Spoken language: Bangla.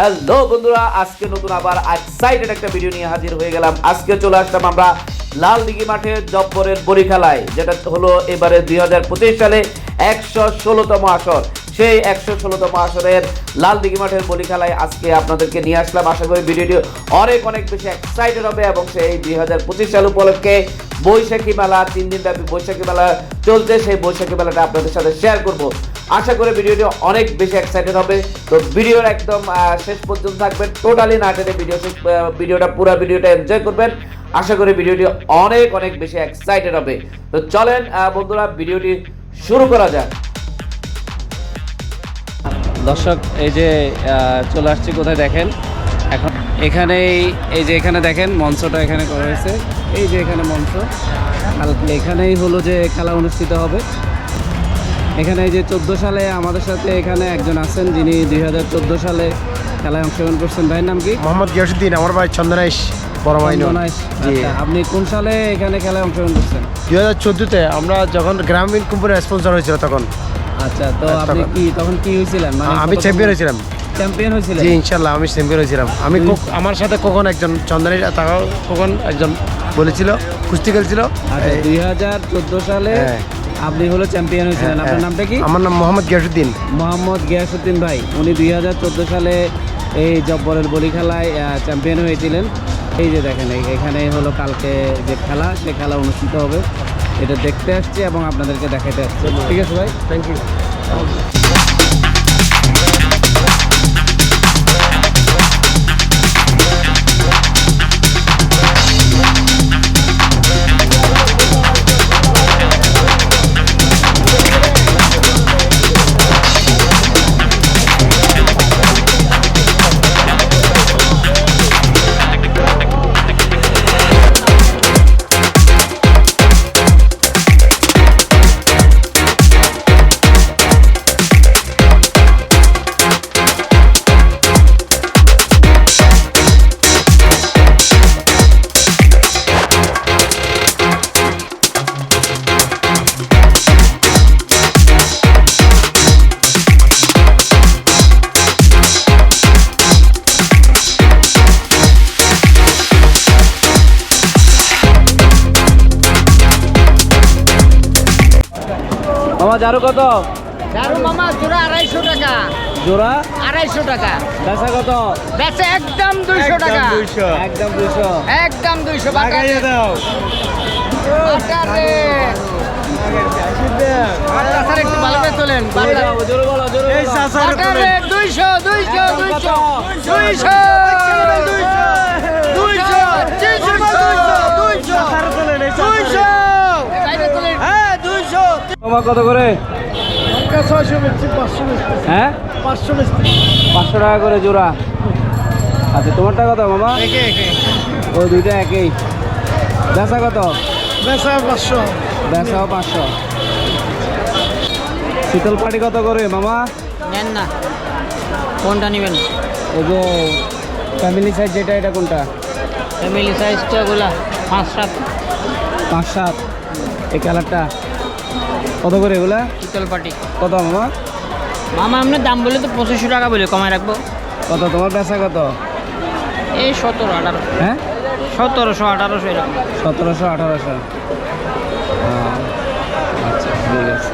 হ্যালো বন্ধুরা, আজকে নতুন আবার এক্সাইটেড একটা ভিডিও নিয়ে হাজির হয়ে গেলাম। আজকে চলে আসলাম আমরা লাল দিঘি মাঠে জব্বরের বড়ি খেলায় যেটা হলো এবারে দুই হাজার পঁচিশ সালে একশো ষোলোতম আসর। সেই একশো ষোলোতম আসরের লাল দিঘি মাঠের বলি খেলায় আজকে আপনাদেরকে নিয়ে আসলাম। আশা করি ভিডিওটি অনেক অনেক বেশি এক্সাইটেড হবে এবং সেই দুই হাজার পঁচিশ সাল উপলক্ষে বৈশাখী মেলা, তিন দিন ব্যাপী বৈশাখী মেলা চলছে। সেই বৈশাখী মেলাটা আপনাদের সাথে শেয়ার করব। আশা করি ভিডিওটি অনেক বেশি এক্সাইটেড হবে। তো ভিডিওর একদম শেষ পর্যন্ত থাকবেন। টোটালি না টেনে ভিডিও ভিডিওটা, পুরো ভিডিওটা এনজয় করবেন। আশা করি ভিডিওটি অনেক অনেক বেশি এক্সাইটেড হবে। তো চলেন বন্ধুরা, ভিডিওটি শুরু করা যাক। দর্শক, এই যে চলে আসছি, কোথায় দেখেন? এখন এখানে এই- যে এখানে দেখেন, মঞ্চটা এখানে করা হয়েছে। এই যে এখানে মঞ্চ। এখানেই হলো যে খেলা অনুষ্ঠিত হবে। এখানে এই যে চোদ্দ সালে আমাদের সাথে এখানে একজন আছেন যিনি দুই হাজার চোদ্দ সালে খেলায় অংশগ্রহণ করছেন। ভাইয়ের নাম কি? মোহাম্মদ গিয়াসুদ্দিন আমার ভাই চন্দনাইশ বড় ভাই আচ্ছা, আপনি কোন সালে এখানে খেলায় অংশগ্রহণ করছেন? দুই হাজার চোদ্দোতে আমরা যখন গ্রামীণ কোম্পানি স্পন্সর হয়েছিল তখন। আচ্ছা তো আচ্ছা, আপনি কি তখন কি হয়েছিলেন? মানে আমি চ্যাম্পিয়ন হয়েছিলাম। চ্যাম্পিয়ন হয়েছিলেন? জি ইনশাল্লাহ আমি চ্যাম্পিয়ন হয়েছিলাম। আমি আমার সাথে কখন একজন চন্দনাইশ তাকাও কখন একজন বলেছিল কুস্তি খেলছিল। আচ্ছা দুই হাজার চোদ্দ সালে হ্যাঁ। আপনি হলো চ্যাম্পিয়ন হয়েছিলেন। হ্যাঁ, আপনার হ্যাঁ। নামটা কি? আমার নাম মোহাম্মদ গিয়াসুদ্দিন মোহাম্মদ গিয়াসুদ্দিন ভাই উনি দুই হাজার চোদ্দ সালে এই জব্বরের বলি খেলায় চ্যাম্পিয়ন হয়েছিলেন। এই যে দেখেন এখানে হলো কালকে যে খেলা সে খেলা অনুষ্ঠিত হবে। এটা দেখতে আসছি এবং আপনাদেরকে দেখাতে আসছে। ঠিক আছে ভাই? থ্যাংক ইউ মামা জারু কত? দারু মামা জোড়া আড়াইশো টাকা। জোড়া? আড়াইশো টাকা। বেচা কত? বেচে একদম দুইশো টাকা। একদম দুশো একদম দুইশো। জোরে জোরে দুইশো দুইশো দুইশো দুইশো দুইশো। মামা কত করে? হ্যাঁ? পাঁচশো টাকা করে জোড়া। আচ্ছা তোমারটা কত মামা? একে একে। ওই দুইটা একই। বেচা কত? বেসা পাঁচশো। বেচাও পাঁচশো। শীতল পাটি কত করে মামা? নেন না। কোনটা নেবেন? এই যে ফ্যামিলি সাইজ যেটা এটা কোনটা? ফ্যামিলি সাইজটা গুলা পাঁচ সাত। পাঁচ সাত। এই কালারটা কত করে এগুলা? শীতল পাটি। কত মামা? মামা আপনার দাম বলে তো পঁচিশশো টাকা বলে কমায় রাখব। কত? তোমার পেশা কত? এই সতেরো আঠারো। হ্যাঁ? সতেরোশো আঠারোশো এরকম। সতেরোশো আঠারোশো। আচ্ছা ঠিক আছে।